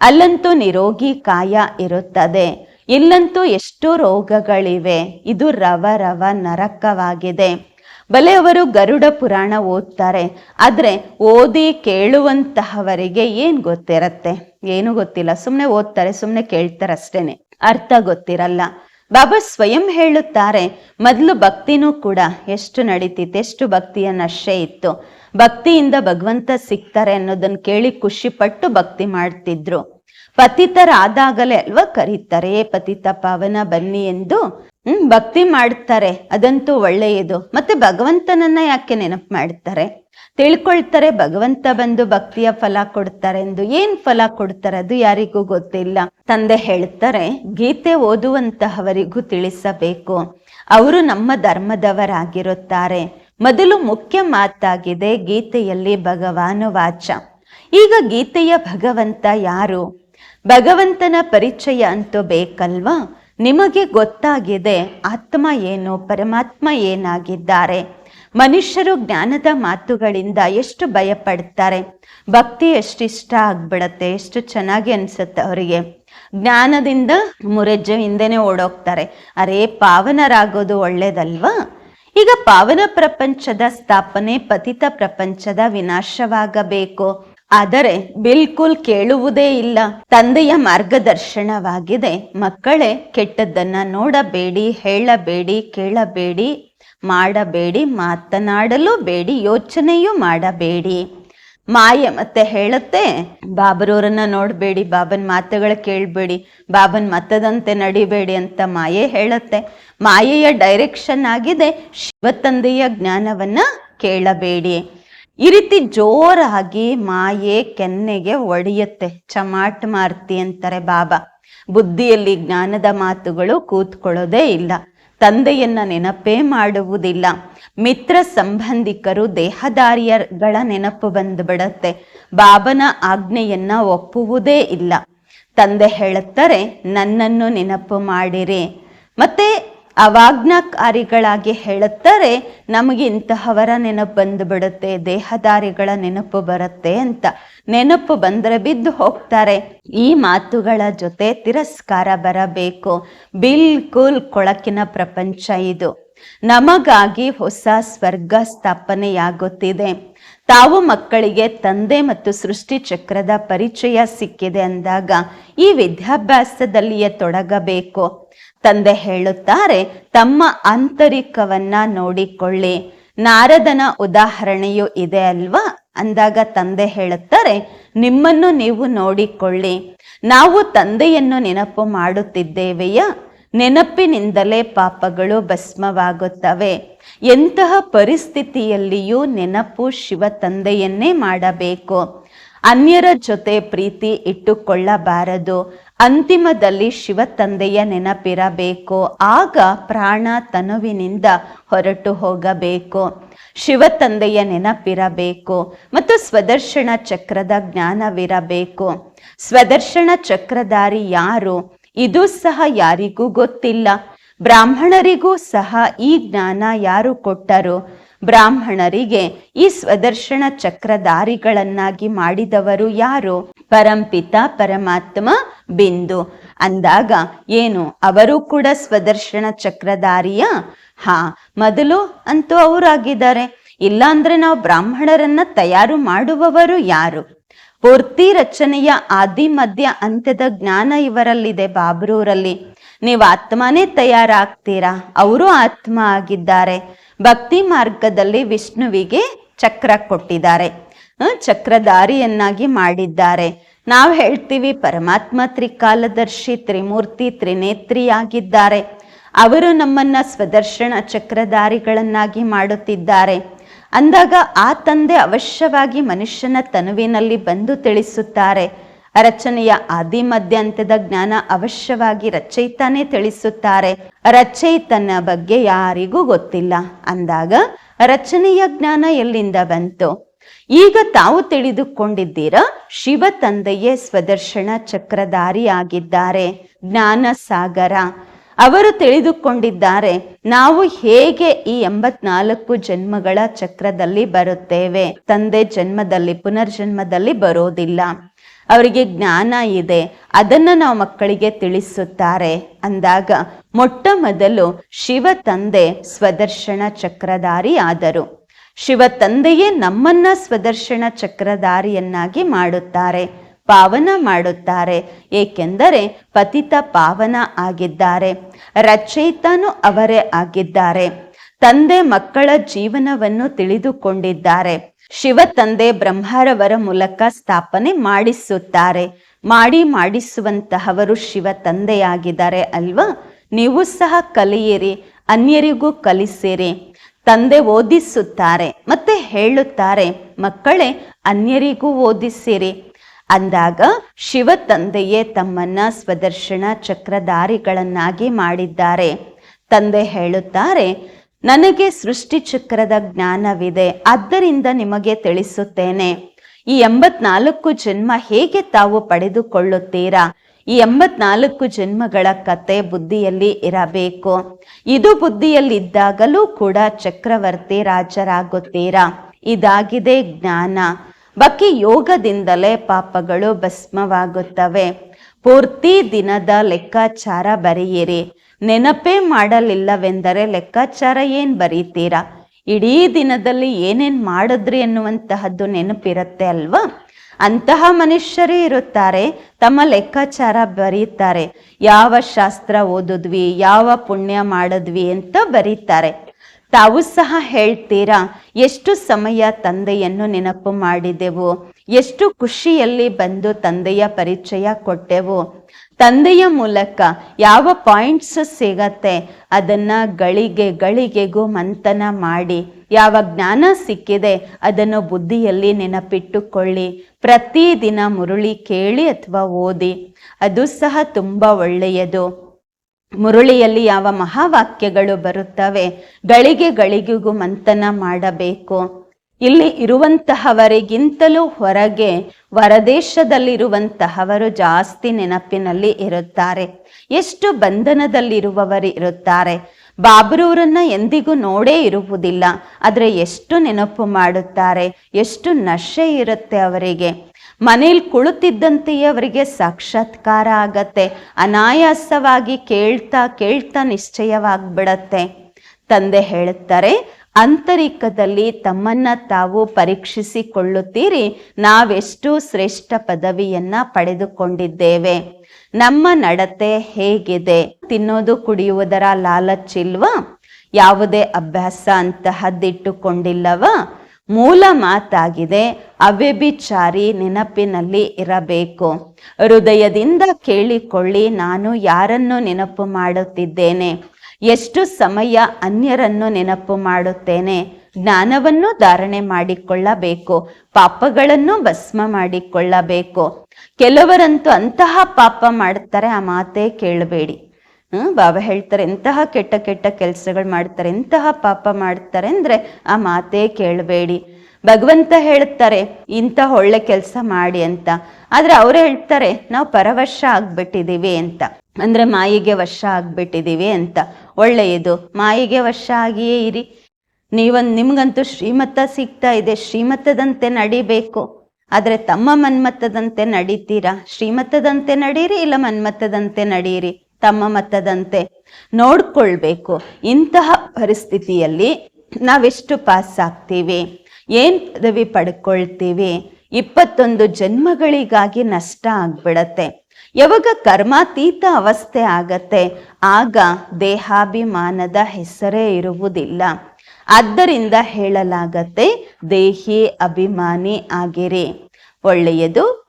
ಅಲ್ಲಂತೂ ನಿರೋಗಿ ಕಾಯ ಇರುತ್ತದೆ. ಇಲ್ಲಂತೂ ಎಷ್ಟು ರೋಗಗಳಿವೆ. ಇದು ರವ ರವ ನರಕವಾಗಿದೆ. ಬಲೆ ಅವರು ಗರುಡ ಪುರಾಣ ಓದ್ತಾರೆ. ಆದರೆ ಓದಿ ಕೇಳುವಂತಹವರಿಗೆ ಏನು ಗೊತ್ತಿರತ್ತೆ? ಏನು ಗೊತ್ತಿಲ್ಲ. ಸುಮ್ಮನೆ ಓದ್ತಾರೆ ಸುಮ್ಮನೆ ಕೇಳ್ತಾರೆ ಅಷ್ಟೇನೆ ಅರ್ಥ ಗೊತ್ತಿರಲ್ಲ. ಬಾಬಾ ಸ್ವಯಂ ಹೇಳುತ್ತಾರೆ, ಮೊದಲು ಭಕ್ತಿನೂ ಕೂಡ ಎಷ್ಟು ನಡೀತಿತ್ತು, ಎಷ್ಟು ಭಕ್ತಿಯ ನಶೆ ಇತ್ತು. ಭಕ್ತಿಯಿಂದ ಭಗವಂತ ಸಿಗ್ತಾರೆ ಅನ್ನೋದನ್ನು ಕೇಳಿ ಖುಷಿಪಟ್ಟು ಭಕ್ತಿ ಮಾಡ್ತಿದ್ರು. ಪತಿತರಾದಾಗಲೇ ಅಲ್ವಾ ಕರೀತಾರೆ, ಪತಿತ ಪಾವನ ಬನ್ನಿ ಎಂದು, ಹ್ಮ್, ಭಕ್ತಿ ಮಾಡ್ತಾರೆ, ಅದಂತೂ ಒಳ್ಳೆಯದು. ಮತ್ತೆ ಭಗವಂತನನ್ನ ಯಾಕೆ ನೆನಪು ಮಾಡ್ತಾರೆ? ತಿಳ್ಕೊಳ್ತಾರೆ, ಭಗವಂತ ಬಂದು ಭಕ್ತಿಯ ಫಲ ಕೊಡ್ತಾರೆ ಎಂದು. ಏನ್ ಫಲ ಕೊಡ್ತಾರೆ ಅದು ಯಾರಿಗೂ ಗೊತ್ತಿಲ್ಲ. ತಂದೆ ಹೇಳ್ತಾರೆ, ಗೀತೆ ಓದುವಂತಹವರಿಗೂ ತಿಳಿಸಬೇಕು. ಅವರು ನಮ್ಮ ಧರ್ಮದವರಾಗಿರುತ್ತಾರೆ. ಮೊದಲು ಮುಖ್ಯ ಮಾತಾಗಿದೆ ಗೀತೆಯಲ್ಲಿ ಭಗವಾನು ವಾಚ ಈಗ ಗೀತೆಯ ಭಗವಂತ ಯಾರು? ಭಗವಂತನ ಪರಿಚಯ ಅಂತೂ ಬೇಕಲ್ವಾ? ನಿಮಗೆ ಗೊತ್ತಾಗಿದೆ ಆತ್ಮ ಏನು, ಪರಮಾತ್ಮ ಏನಾಗಿದ್ದಾರೆ. ಮನುಷ್ಯರು ಜ್ಞಾನದ ಮಾತುಗಳಿಂದ ಎಷ್ಟು ಭಯ ಪಡ್ತಾರೆ ಭಕ್ತಿ ಎಷ್ಟಿಷ್ಟ ಆಗ್ಬಿಡತ್ತೆ, ಎಷ್ಟು ಚೆನ್ನಾಗಿ ಅನ್ಸುತ್ತೆ ಅವರಿಗೆ. ಜ್ಞಾನದಿಂದ ಮುರೆಜ್ಜೆ ಹಿಂದೆನೆ ಓಡೋಗ್ತಾರೆ. ಅರೇ, ಪಾವನರಾಗೋದು ಒಳ್ಳೇದಲ್ವಾ? ಈಗ ಪಾವನ ಪ್ರಪಂಚದ ಸ್ಥಾಪನೆ ಪತಿತ ಪ್ರಪಂಚದ ವಿನಾಶವಾಗಬೇಕು. ಆದರೆ ಬಿಲ್ಕುಲ್ ಕೇಳುವುದೇ ಇಲ್ಲ. ತಂದೆಯ ಮಾರ್ಗದರ್ಶನವಾಗಿದೆ. ಮಕ್ಕಳೇ, ಕೆಟ್ಟದ್ದನ್ನ ನೋಡಬೇಡಿ, ಹೇಳಬೇಡಿ, ಕೇಳಬೇಡಿ, ಮಾಡಬೇಡಿ, ಮಾತನಾಡಲು ಬೇಡಿ, ಯೋಚನೆಯೂ ಮಾಡಬೇಡಿ. ಮಾಯೆ ಮತ್ತೆ ಹೇಳುತ್ತೆ ಬಾಬರವ್ರನ್ನ ನೋಡಬೇಡಿ, ಬಾಬನ್ ಮಾತುಗಳ ಕೇಳಬೇಡಿ, ಬಾಬನ್ ಮತದಂತೆ ನಡಿಬೇಡಿ ಅಂತ ಮಾಯೆ ಹೇಳುತ್ತೆ. ಮಾಯೆಯ ಡೈರೆಕ್ಷನ್ ಆಗಿದೆ, ಶಿವ ತಂದೆಯ ಜ್ಞಾನವನ್ನ ಕೇಳಬೇಡಿ. ಈ ರೀತಿ ಜೋರಾಗಿ ಮಾಯೆ ಕೆನ್ನೆಗೆ ಒಡೆಯುತ್ತೆ. ಚಮಾಟ್ ಮಾರ್ತಿ ಅಂತಾರೆ ಬಾಬಾ. ಬುದ್ಧಿಯಲ್ಲಿ ಜ್ಞಾನದ ಮಾತುಗಳು ಕೂತ್ಕೊಳ್ಳೋದೇ ಇಲ್ಲ. ತಂದೆಯನ್ನ ನೆನಪೇ ಮಾಡುವುದಿಲ್ಲ. ಮಿತ್ರ ಸಂಬಂಧಿಕರು ದೇಹದಾರಿಯಗಳ ನೆನಪು ಬಂದುಬಿಡತ್ತೆ ಬಾಬನ ಆಜ್ಞೆಯನ್ನ ಒಪ್ಪುವುದೇ ಇಲ್ಲ. ತಂದೆ ಹೇಳುತ್ತಾರೆ, ನನ್ನನ್ನು ನೆನಪು ಮಾಡಿರಿ. ಮತ್ತೆ ಅವಾಜ್ಞಾಕಾರಿಗಳಾಗಿ ಹೇಳುತ್ತಾರೆ, ನಮಗೆ ಇಂತಹವರ ನೆನಪು ಬಂದು ಬಿಡುತ್ತೆ, ದೇಹದಾರಿಗಳ ನೆನಪು ಬರುತ್ತೆ ಅಂತ. ನೆನಪು ಬಂದರೆ ಬಿದ್ದು ಹೋಗ್ತಾರೆ. ಈ ಮಾತುಗಳ ಜೊತೆ ತಿರಸ್ಕಾರ ಬರಬೇಕು. ಬಿಲ್ಕುಲ್ ಕೊಳಕಿನ ಪ್ರಪಂಚ ಇದು. ನಮಗಾಗಿ ಹೊಸ ಸ್ವರ್ಗ ಸ್ಥಾಪನೆಯಾಗುತ್ತಿದೆ. ತಾವು ಮಕ್ಕಳಿಗೆ ತಂದೆ ಮತ್ತು ಸೃಷ್ಟಿ ಚಕ್ರದ ಪರಿಚಯ ಸಿಕ್ಕಿದೆ ಅಂದಾಗ ಈ ವಿದ್ಯಾಭ್ಯಾಸದಲ್ಲಿಯೇ ತೊಡಗಬೇಕು. ತಂದೆ ಹೇಳುತ್ತಾರೆ, ತಮ್ಮ ಆಂತರಿಕವನ್ನ ನೋಡಿಕೊಳ್ಳಿ. ನಾರದನ ಉದಾಹರಣೆಯು ಇದೆ ಅಲ್ವಾ? ಅಂದಾಗ ತಂದೆ ಹೇಳುತ್ತಾರೆ, ನಿಮ್ಮನ್ನು ನೀವು ನೋಡಿಕೊಳ್ಳಿ. ನಾವು ತಂದೆಯನ್ನು ನೆನಪು ಮಾಡುತ್ತಿದ್ದೇವೆಯಾ? ನೆನಪಿನಿಂದಲೇ ಪಾಪಗಳು ಭಸ್ಮವಾಗುತ್ತವೆ. ಎಂತಹ ಪರಿಸ್ಥಿತಿಯಲ್ಲಿಯೂ ನೆನಪು ಶಿವ ತಂದೆಯನ್ನೇ ಮಾಡಬೇಕು. ಅನ್ಯರ ಜೊತೆ ಪ್ರೀತಿ ಇಟ್ಟುಕೊಳ್ಳಬಾರದು. ಅಂತಿಮದಲ್ಲಿ ಶಿವ ತಂದೆಯ ನೆನಪಿರಬೇಕು. ಆಗ ಪ್ರಾಣ ತನುವಿನಿಂದ ಹೊರಟು ಹೋಗಬೇಕು. ಶಿವ ತಂದೆಯ ನೆನಪಿರಬೇಕು. ಮತ್ತು ಸ್ವದರ್ಶನ ಚಕ್ರದ ಜ್ಞಾನವಿರಬೇಕು. ಸ್ವದರ್ಶನ ಚಕ್ರಧಾರಿ ಯಾರು? ಇದು ಸಹ ಯಾರಿಗೂ ಗೊತ್ತಿಲ್ಲ. ಬ್ರಾಹ್ಮಣರಿಗೂ ಸಹ ಈ ಜ್ಞಾನ ಯಾರು ಕೊಟ್ಟರು? ಬ್ರಾಹ್ಮಣರಿಗೆ ಈ ಸ್ವದರ್ಶನ ಚಕ್ರಧಾರಿಗಳನ್ನಾಗಿ ಮಾಡಿದವರು ಯಾರು? ಪರಂಪಿತ ಪರಮಾತ್ಮ ಬಿಂದು. ಅಂದಾಗ ಏನು? ಅವರು ಕೂಡ ಸ್ವದರ್ಶನ ಚಕ್ರಧಾರಿಯ? ಹಾ, ಮೊದಲು ಅಂತೂ ಅವರಾಗಿದ್ದಾರೆ. ಇಲ್ಲಾಂದ್ರೆ ನಾವು ಬ್ರಾಹ್ಮಣರನ್ನ ತಯಾರು ಮಾಡುವವರು ಯಾರು? ಪೂರ್ತಿ ರಚನೆಯ ಆದಿ ಮಧ್ಯ ಅಂತ್ಯದ ಜ್ಞಾನ ಇವರಲ್ಲಿದೆ ಬಾಬ್ರೂರಲ್ಲಿ. ನೀವು ಆತ್ಮನೇ ತಯಾರಾಗ್ತೀರಾ? ಅವರು ಆತ್ಮ ಆಗಿದ್ದಾರೆ. ಭಕ್ತಿ ಮಾರ್ಗದಲ್ಲಿ ವಿಷ್ಣುವಿಗೆ ಚಕ್ರ ಕೊಟ್ಟಿದ್ದಾರೆ. ಚಕ್ರಧಾರಿಯನ್ನಾಗಿ ಮಾಡಿದ್ದಾರೆ. ನಾವು ಹೇಳ್ತೀವಿ ಪರಮಾತ್ಮ ತ್ರಿಕಾಲದರ್ಶಿ, ತ್ರಿಮೂರ್ತಿ, ತ್ರಿನೇತ್ರಿಯಾಗಿದ್ದಾರೆ. ಅವರು ನಮ್ಮನ್ನ ಸ್ವದರ್ಶನ ಚಕ್ರಧಾರಿಗಳನ್ನಾಗಿ ಮಾಡುತ್ತಿದ್ದಾರೆ. ಅಂದಾಗ ಆ ತಂದೆ ಅವಶ್ಯವಾಗಿ ಮನುಷ್ಯನ ತನುವಿನಲ್ಲಿ ಬಂದು ತಿಳಿಸುತ್ತಾರೆ. ರಚನೆಯ ಆದಿ ಮಧ್ಯಂತದ ಜ್ಞಾನ ಅವಶ್ಯವಾಗಿ ರಚಯಿತಾನೇ ತಿಳಿಸುತ್ತಾರೆ. ರಚಯಿತನ ಬಗ್ಗೆ ಯಾರಿಗೂ ಗೊತ್ತಿಲ್ಲ. ಅಂದಾಗ ರಚನೆಯ ಜ್ಞಾನ ಎಲ್ಲಿಂದ ಬಂತು? ಈಗ ತಾವು ತಿಳಿದುಕೊಂಡಿದ್ದೀರ, ಶಿವ ತಂದೆಯೇ ಸ್ವದರ್ಶನ ಚಕ್ರಧಾರಿಯಾಗಿದ್ದಾರೆ. ಜ್ಞಾನ ಸಾಗರ ಅವರು ತಿಳಿದುಕೊಂಡಿದ್ದಾರೆ, ನಾವು ಹೇಗೆ ಈ ಎಂಬತ್ನಾಲ್ಕು ಜನ್ಮಗಳ ಚಕ್ರದಲ್ಲಿ ಬರುತ್ತೇವೆ? ತಂದೆ ಜನ್ಮದಲ್ಲಿ, ಪುನರ್ಜನ್ಮದಲ್ಲಿ ಬರೋದಿಲ್ಲ. ಅವರಿಗೆ ಜ್ಞಾನ ಇದೆ, ಅದನ್ನು ನಾವು ಮಕ್ಕಳಿಗೆ ತಿಳಿಸುತ್ತಾರೆ. ಅಂದಾಗ, ಮೊಟ್ಟ ಮೊದಲು ಶಿವ ತಂದೆ ಸ್ವದರ್ಶನ ಚಕ್ರಧಾರಿ ಆದರು ಶಿವ ತಂದೆಯೇ ನಮ್ಮನ್ನ ಸ್ವದರ್ಶನ ಚಕ್ರಧಾರಿಯನ್ನಾಗಿ ಮಾಡುತ್ತಾರೆ. ಪಾವನ ಮಾಡುತ್ತಾರೆ. ಏಕೆಂದರೆ ಪತಿತ ಪಾವನ ಆಗಿದ್ದಾರೆ. ರಚಯಿತನು ಅವರೇ ಆಗಿದ್ದಾರೆ. ತಂದೆ ಮಕ್ಕಳ ಜೀವನವನ್ನು ತಿಳಿದುಕೊಂಡಿದ್ದಾರೆ. ಶಿವ ತಂದೆ ಬ್ರಹ್ಮರವರ ಮೂಲಕ ಸ್ಥಾಪನೆ ಮಾಡಿಸುತ್ತಾರೆ. ಮಾಡಿ ಮಾಡಿಸುವಂತಹವರು ಶಿವ ತಂದೆಯಾಗಿದ್ದಾರೆ ಅಲ್ವಾ? ನೀವು ಸಹ ಕಲಿಯಿರಿ, ಅನ್ಯರಿಗೂ ಕಲಿಸಿರಿ. ತಂದೆ ಓದಿಸುತ್ತಾರೆ, ಮತ್ತೆ ಹೇಳುತ್ತಾರೆ, ಮಕ್ಕಳೇ, ಅನ್ಯರಿಗೂ ಓದಿಸಿರಿ. ಅಂದಾಗ ಶಿವ ತಂದೆಯೇ ತಮ್ಮನ್ನ ಸ್ವದರ್ಶನ ಚಕ್ರಧಾರಿಗಳನ್ನಾಗಿ ಮಾಡಿದ್ದಾರೆ. ತಂದೆ ಹೇಳುತ್ತಾರೆ, ನನಗೆ ಸೃಷ್ಟಿ ಚಕ್ರದ ಜ್ಞಾನವಿದೆ, ಆದ್ದರಿಂದ ನಿಮಗೆ ತಿಳಿಸುತ್ತೇನೆ. ಈ ಎಂಬತ್ನಾಲ್ಕು ಜನ್ಮ ಹೇಗೆ ತಾವು ಪಡೆದುಕೊಳ್ಳುತ್ತೀರಾ? ಈ ಎಂಬತ್ನಾಲ್ಕು ಜನ್ಮಗಳ ಕತೆ ಬುದ್ಧಿಯಲ್ಲಿ ಇರಬೇಕು. ಇದು ಬುದ್ಧಿಯಲ್ಲಿದ್ದಾಗಲೂ ಕೂಡ ಚಕ್ರವರ್ತಿ ರಾಜರಾಗುತ್ತೀರಾ? ಇದಾಗಿದೆ ಜ್ಞಾನ. ಬಾಕಿ ಯೋಗದಿಂದಲೇ ಪಾಪಗಳು ಭಸ್ಮವಾಗುತ್ತವೆ. ಪೂರ್ತಿ ದಿನದ ಲೆಕ್ಕಾಚಾರ ಬರೆಯಿರಿ. ನೆನಪೇ ಮಾಡಲಿಲ್ಲವೆಂದರೆ ಲೆಕ್ಕಾಚಾರ ಏನು ಬರೀತೀರಾ? ಇಡೀ ದಿನದಲ್ಲಿ ಏನೇನ್ ಮಾಡಿದ್ರಿ ಎನ್ನುವಂತಹದ್ದು ನೆನಪಿರುತ್ತೆ ಅಲ್ವಾ? ಅಂತಹ ಮನುಷ್ಯರೇ ಇರುತ್ತಾರೆ, ತಮ್ಮ ಲೆಕ್ಕಾಚಾರ ಬರೀತಾರೆ. ಯಾವ ಶಾಸ್ತ್ರ ಓದಿದ್ವಿ, ಯಾವ ಪುಣ್ಯ ಮಾಡಿದ್ವಿ ಅಂತ ಬರೀತಾರೆ. ತಾವು ಸಹ ಹೇಳ್ತೀರಾ, ಎಷ್ಟು ಸಮಯ ತಂದೆಯನ್ನು ನೆನಪು ಮಾಡಿದೆವು, ಎಷ್ಟು ಖುಷಿಯಲ್ಲಿ ಬಂದು ತಂದೆಯ ಪರಿಚಯ ಕೊಟ್ಟೆವು, ತಂದೆಯ ಮೂಲಕ ಯಾವ ಪಾಯಿಂಟ್ಸ್ ಸಿಗತ್ತೆ, ಅದನ್ನ ಗಳಿಗೆ ಗಳಿಗೆಗೂ ಮಂಥನ ಮಾಡಿ, ಯಾವ ಜ್ಞಾನ ಸಿಕ್ಕಿದೆ, ಅದನ್ನು ಬುದ್ಧಿಯಲ್ಲಿ ನೆನಪಿಟ್ಟುಕೊಳ್ಳಿ, ಪ್ರತಿದಿನ ಮುರುಳಿ ಕೇಳಿ ಅಥವಾ ಓದಿ, ಅದು ಸಹ ತುಂಬ ಒಳ್ಳೆಯದು. ಮುರುಳಿಯಲ್ಲಿ ಯಾವ ಮಹಾವಾಕ್ಯಗಳು ಬರುತ್ತವೆ? ಗಳಿಗೆ ಗಳಿಗೆಗೂ ಮಂಥನ ಮಾಡಬೇಕು. ಇಲ್ಲಿ ಇರುವಂತಹವರಿಗಿಂತಲೂ ಹೊರಗೆ ಹೊರದೇಶದಲ್ಲಿರುವಂತಹವರು ಜಾಸ್ತಿ ನೆನಪಿನಲ್ಲಿ ಇರುತ್ತಾರೆ. ಎಷ್ಟು ಬಂಧನದಲ್ಲಿರುವವರು ಇರುತ್ತಾರೆ? ಬಾಬ್ರೂರನ್ನ ಎಂದಿಗೂ ನೋಡೇ ಇರುವುದಿಲ್ಲ. ಆದರೆ ಎಷ್ಟು ನೆನಪು ಮಾಡುತ್ತಾರೆ? ಎಷ್ಟು ನಶೆ ಇರುತ್ತೆ ಅವರಿಗೆ? ಮನೇಲಿ ಕುಳಿತಿದ್ದಂತೆಯೇ ಅವರಿಗೆ ಸಾಕ್ಷಾತ್ಕಾರ ಆಗತ್ತೆ. ಅನಾಯಾಸವಾಗಿ ಕೇಳ್ತಾ ಕೇಳ್ತಾ ನಿಶ್ಚಯವಾಗ್ಬಿಡತ್ತೆ. ತಂದೆ ಹೇಳುತ್ತಾರೆ, ಅಂತರಿಕದಲ್ಲಿ ತಮ್ಮನ್ನ ತಾವು ಪರೀಕ್ಷಿಸಿಕೊಳ್ಳುತ್ತೀರಿ. ನಾವೆಷ್ಟು ಶ್ರೇಷ್ಠ ಪದವಿಯನ್ನ ಪಡೆದುಕೊಂಡಿದ್ದೇವೆ. ನಮ್ಮ ನಡತೆ ಹೇಗಿದೆ? ತಿನ್ನೋದು ಕುಡಿಯುವುದರ ಲಾಲಚ್ಚಿಲ್ವ ಯಾವುದೇ ಅಭ್ಯಾಸ ಅಂತಹದ್ದಿಟ್ಟುಕೊಂಡಿಲ್ಲವ? ಮೂಲ ಮಾತಾಗಿದೆ ಅವ್ಯಭಿಚಾರಿ ನೆನಪಿನಲ್ಲಿ ಇರಬೇಕು. ಹೃದಯದಿಂದ ಕೇಳಿಕೊಳ್ಳಿ ನಾನು ಯಾರನ್ನು ನೆನಪು ಮಾಡುತ್ತಿದ್ದೇನೆ. ಎಷ್ಟು ಸಮಯ ಅನ್ಯರನ್ನು ನೆನಪು ಮಾಡುತ್ತೇನೆ. ಜ್ಞಾನವನ್ನು ಧಾರಣೆ ಮಾಡಿಕೊಳ್ಳಬೇಕು. ಪಾಪಗಳನ್ನು ಭಸ್ಮ ಮಾಡಿಕೊಳ್ಳಬೇಕು. ಕೆಲವರಂತೂ ಅಂತಹ ಪಾಪ ಮಾಡ್ತಾರೆ ಆ ಮಾತೇ ಕೇಳಬೇಡಿ. ಬಾಬಾ ಹೇಳ್ತಾರೆ ಎಂತಹ ಕೆಟ್ಟ ಕೆಟ್ಟ ಕೆಲಸಗಳು ಮಾಡ್ತಾರೆ ಎಂತಹ ಪಾಪ ಮಾಡ್ತಾರೆ ಅಂದ್ರೆ ಆ ಮಾತೇ ಕೇಳಬೇಡಿ. ಭಗವಂತ ಹೇಳ್ತಾರೆ, ಇಂಥ ಒಳ್ಳೆ ಕೆಲಸ ಮಾಡಿ ಅಂತ. ಆದ್ರೆ ಅವರು ಹೇಳ್ತಾರೆ, ನಾವು ಪರವಶ ಆಗ್ಬಿಟ್ಟಿದ್ದೀವಿ ಅಂತ. ಅಂದ್ರೆ ಮಾಯಿಗೆ ವಶ ಆಗ್ಬಿಟ್ಟಿದ್ದೀವಿ ಅಂತ. ಒಳ್ಳೆಯದು, ಮಾಯಿಗೆ ವಶ ಆಗಿಯೇ ಇರಿ. ನೀವೊಂದು ನಿಮ್ಗಂತೂ ಶ್ರೀಮತ ಸಿಗ್ತಾ ಇದೆ ಶ್ರೀಮತದಂತೆ ನಡಿಬೇಕು. ಆದ್ರೆ ತಮ್ಮ ಮನ್ಮತದಂತೆ ನಡೀತೀರಾ? ಶ್ರೀಮತದಂತೆ ನಡೀರಿ ಇಲ್ಲ ಮನ್ಮತದಂತೆ ನಡೀರಿ? ತಮ್ಮ ಮತದಂತೆ ನೋಡ್ಕೊಳ್ಬೇಕು. ಇಂತಹ ಪರಿಸ್ಥಿತಿಯಲ್ಲಿ ನಾವೆಷ್ಟು ಪಾಸ್ ಆಗ್ತೀವಿ? ಏನ್ ಪದವಿ ಪಡ್ಕೊಳ್ತೀವಿ? ಇಪ್ಪತ್ತೊಂದು ಜನ್ಮಗಳಿಗಾಗಿ ನಷ್ಟ ಆಗ್ಬಿಡತ್ತೆ. ಯಾವಾಗ ಕರ್ಮಾತೀತ ಅವಸ್ಥೆ ಆಗತ್ತೆ, ಆಗ ದೇಹಾಭಿಮಾನದ ಹೆಸರೇ ಇರುವುದಿಲ್ಲ. ಆದ್ದರಿಂದ ಹೇಳಲಾಗತ್ತೆ, ದೇಹಿ ಅಭಿಮಾನಿ ಆಗಿರಿ. ಒಳ್ಳೆಯದು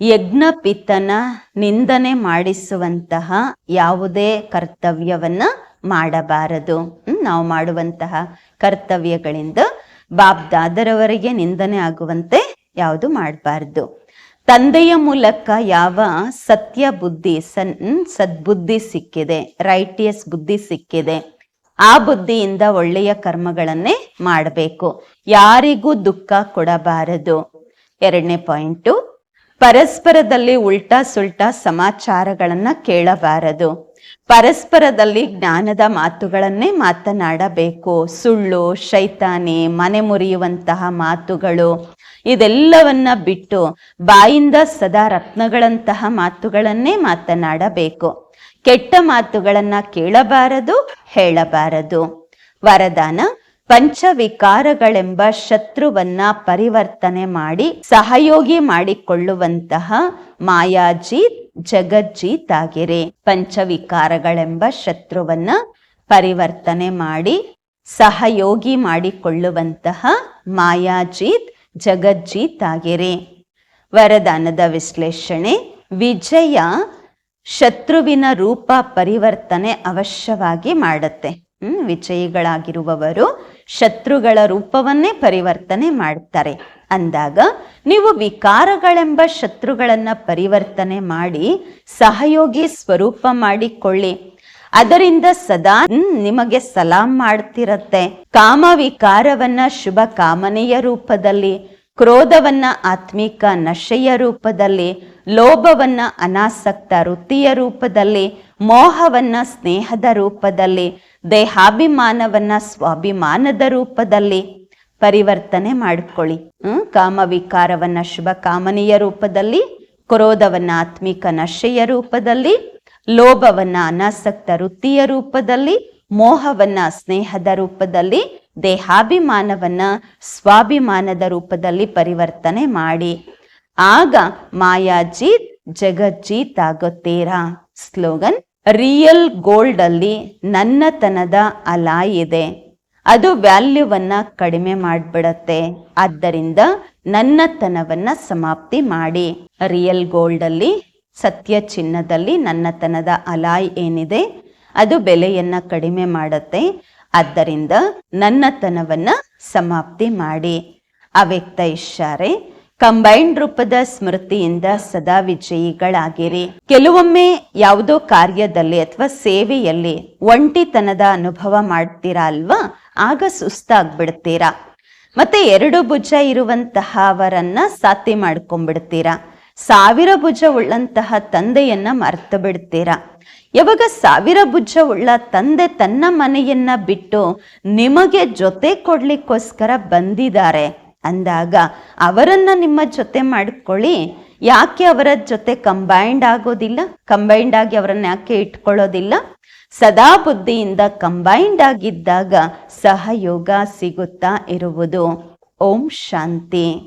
ಯಜ್ಞಪಿತನ ನಿಂದನೆ ಮಾಡಿಸುವಂತಹ ಯಾವುದೇ ಕರ್ತವ್ಯವನ್ನ ಮಾಡಬಾರದು. ನಾವು ಮಾಡುವಂತಹ ಕರ್ತವ್ಯಗಳಿಂದ ಬಾಬ್ ದಾದರವರಿಗೆ ನಿಂದನೆ ಆಗುವಂತೆ ಯಾವುದು ಮಾಡಬಾರ್ದು. ತಂದೆಯ ಮೂಲಕ ಯಾವ ಸತ್ಯ ಬುದ್ಧಿ, ಸನ್ ಸದ್ಬುದ್ಧಿ ಸಿಕ್ಕಿದೆ ರೈಟಿಯಸ್ ಬುದ್ಧಿ ಸಿಕ್ಕಿದೆ, ಆ ಬುದ್ಧಿಯಿಂದ ಒಳ್ಳೆಯ ಕರ್ಮಗಳನ್ನೇ ಮಾಡಬೇಕು. ಯಾರಿಗೂ ದುಃಖ ಕೊಡಬಾರದು. ಎರಡನೇ ಪಾಯಿಂಟು ಪರಸ್ಪರದಲ್ಲಿ ಉಲ್ಟಾ ಸುಲ್ಟಾ ಸಮಾಚಾರಗಳನ್ನ ಕೇಳಬಾರದು. ಪರಸ್ಪರದಲ್ಲಿ ಜ್ಞಾನದ ಮಾತುಗಳನ್ನೇ ಮಾತನಾಡಬೇಕು. ಸುಳ್ಳು, ಶೈತಾನೆ, ಮನೆ ಮುರಿಯುವಂತಹ ಮಾತುಗಳು, ಇದೆಲ್ಲವನ್ನ ಬಿಟ್ಟು ಬಾಯಿಂದ ಸದಾ ರತ್ನಗಳಂತಹ ಮಾತುಗಳನ್ನೇ ಮಾತನಾಡಬೇಕು. ಕೆಟ್ಟ ಮಾತುಗಳನ್ನ ಕೇಳಬಾರದು, ಹೇಳಬಾರದು. ವರದಾನ ಪಂಚವಿಕಾರಗಳೆಂಬ ಶತ್ರುವನ್ನ ಪರಿವರ್ತನೆ ಮಾಡಿ ಸಹಯೋಗಿ ಮಾಡಿಕೊಳ್ಳುವಂತಹ ಮಾಯಾಜೀತ್ ಜಗಜ್ಜೀತ್ ಆಗಿರಿ ಪಂಚವಿಕಾರಗಳೆಂಬ ಶತ್ರುವನ್ನ ಪರಿವರ್ತನೆ ಮಾಡಿ ಸಹಯೋಗಿ ಮಾಡಿಕೊಳ್ಳುವಂತಹ ಮಾಯಾಜೀತ್ ಜಗಜ್ಜೀತ್ ಆಗಿರಿ ವರದಾನದ ವಿಶ್ಲೇಷಣೆ, ವಿಜಯ ಶತ್ರುವಿನ ರೂಪ ಪರಿವರ್ತನೆ ಅವಶ್ಯವಾಗಿ ಮಾಡುತ್ತೆ. ಹ್ಮ್, ವಿಜಯಿಗಳಾಗಿರುವವರು ಶತ್ರುಗಳ ರೂಪವನ್ನೇ ಪರಿವರ್ತನೆ ಮಾಡ್ತಾರೆ ಅಂದಾಗ ನೀವು ವಿಕಾರಗಳೆಂಬ ಶತ್ರುಗಳನ್ನ ಪರಿವರ್ತನೆ ಮಾಡಿ ಸಹಯೋಗಿ ಸ್ವರೂಪ ಮಾಡಿಕೊಳ್ಳಿ. ಅದರಿಂದ ಸದಾ ನಿಮಗೆ ಸಲಾಂ ಮಾಡ್ತಿರತ್ತೆ. ಕಾಮ ವಿಕಾರವನ್ನ ಶುಭ ಕಾಮನೆಯ ರೂಪದಲ್ಲಿ, ಕ್ರೋಧವನ್ನ ಆತ್ಮಿಕ ನಶೆಯ ರೂಪದಲ್ಲಿ, ಲೋಭವನ್ನ ಅನಾಸಕ್ತ ವೃತ್ತಿಯ ರೂಪದಲ್ಲಿ, ಮೋಹವನ್ನ ಸ್ನೇಹದ ರೂಪದಲ್ಲಿ ದೇಹಾಭಿಮಾನವನ್ನ ಸ್ವಾಭಿಮಾನದ ರೂಪದಲ್ಲಿ ಪರಿವರ್ತನೆ ಮಾಡ್ಕೊಳ್ಳಿ. ಹ್ಮ್? ಕಾಮವಿಕಾರವನ್ನ ಶುಭ ಕಾಮನೆಯ ರೂಪದಲ್ಲಿ, ಕ್ರೋಧವನ್ನ ಆತ್ಮಿಕ ನಶೆಯ ರೂಪದಲ್ಲಿ, ಲೋಭವನ್ನ ಅನಾಸಕ್ತ ವೃತ್ತಿಯ ರೂಪದಲ್ಲಿ, ಮೋಹವನ್ನ ಸ್ನೇಹದ ರೂಪದಲ್ಲಿ ದೇಹಾಭಿಮಾನವನ್ನ ಸ್ವಾಭಿಮಾನದ ರೂಪದಲ್ಲಿ ಪರಿವರ್ತನೆ ಮಾಡಿ. ಆಗ ಮಾಯಾಜೀತ್ ಜಗಜ್ಜೀತ್ ಆಗುತ್ತೀರಾ ಸ್ಲೋಗನ್. ರಿಯಲ್ ಗೋಲ್ಡ್ ಅಲ್ಲಿ ನನ್ನತನದ ಅಲಾಯ್ ಇದೆ. ಅದು ವ್ಯಾಲ್ಯೂವನ್ನ ಕಡಿಮೆ ಮಾಡಿಬಿಡತ್ತೆ. ಆದ್ದರಿಂದ ನನ್ನತನವನ್ನ ಸಮಾಪ್ತಿ ಮಾಡಿ. ರಿಯಲ್ ಗೋಲ್ಡ್ ಅಲ್ಲಿ ಸತ್ಯ ಚಿನ್ನದಲ್ಲಿ ನನ್ನತನದ ಅಲಾಯ್ ಏನಿದೆ, ಅದು ಬೆಲೆಯನ್ನ ಕಡಿಮೆ ಮಾಡತ್ತೆ. ಆದ್ದರಿಂದ ನನ್ನತನವನ್ನ ಸಮಾಪ್ತಿ ಮಾಡಿ. ಅವ್ಯಕ್ತ ಇಶಾರೆ ಕಂಬೈನ್ಡ್ ರೂಪದ ಸ್ಮೃತಿಯಿಂದ ಸದಾ ವಿಜಯಿಗಳಾಗಿರಿ. ಕೆಲವೊಮ್ಮೆ ಯಾವುದೋ ಕಾರ್ಯದಲ್ಲಿ ಅಥವಾ ಸೇವೆಯಲ್ಲಿ ಒಂಟಿತನದ ಅನುಭವ ಮಾಡ್ತೀರಾ ಅಲ್ವಾ? ಆಗ ಸುಸ್ತಾಗ್ಬಿಡ್ತೀರಾ. ಮತ್ತೆ ಎರಡು ಭುಜ ಇರುವಂತಹ ಅವರನ್ನ ಸಾತಿ ಮಾಡ್ಕೊಂಡ್ಬಿಡ್ತೀರಾ. ಸಾವಿರ ಭುಜ ಉಳ್ಳಂತಹ ತಂದೆಯನ್ನ ಮರ್ತು ಬಿಡ್ತೀರಾ ಯಾವಾಗ ಸಾವಿರ ಭುಜ ಉಳ್ಳ ತಂದೆ ತನ್ನ ಮನೆಯನ್ನ ಬಿಟ್ಟು ನಿಮಗೆ ಜೊತೆ ಕೊಡ್ಲಿಕ್ಕೋಸ್ಕರ ಬಂದಿದ್ದಾರೆ. ಅಂದಾಗ ಅವರನ್ನ ನಿಮ್ಮ ಜೊತೆ ಮಾಡ್ಕೊಳ್ಳಿ. ಯಾಕೆ ಅವರ ಜೊತೆ ಕಂಬೈಂಡ್ ಆಗೋದಿಲ್ಲ? ಕಂಬೈಂಡ್ ಆಗಿ ಅವರನ್ನ ಯಾಕೆ ಇಟ್ಕೊಳ್ಳೋದಿಲ್ಲ? ಸದಾ ಬುದ್ಧಿಯಿಂದ ಕಂಬೈಂಡ್ ಆಗಿದ್ದಾಗ ಸಹಯೋಗ ಸಿಗುತ್ತಾ ಇರುವುದು. ಓಂ ಶಾಂತಿ.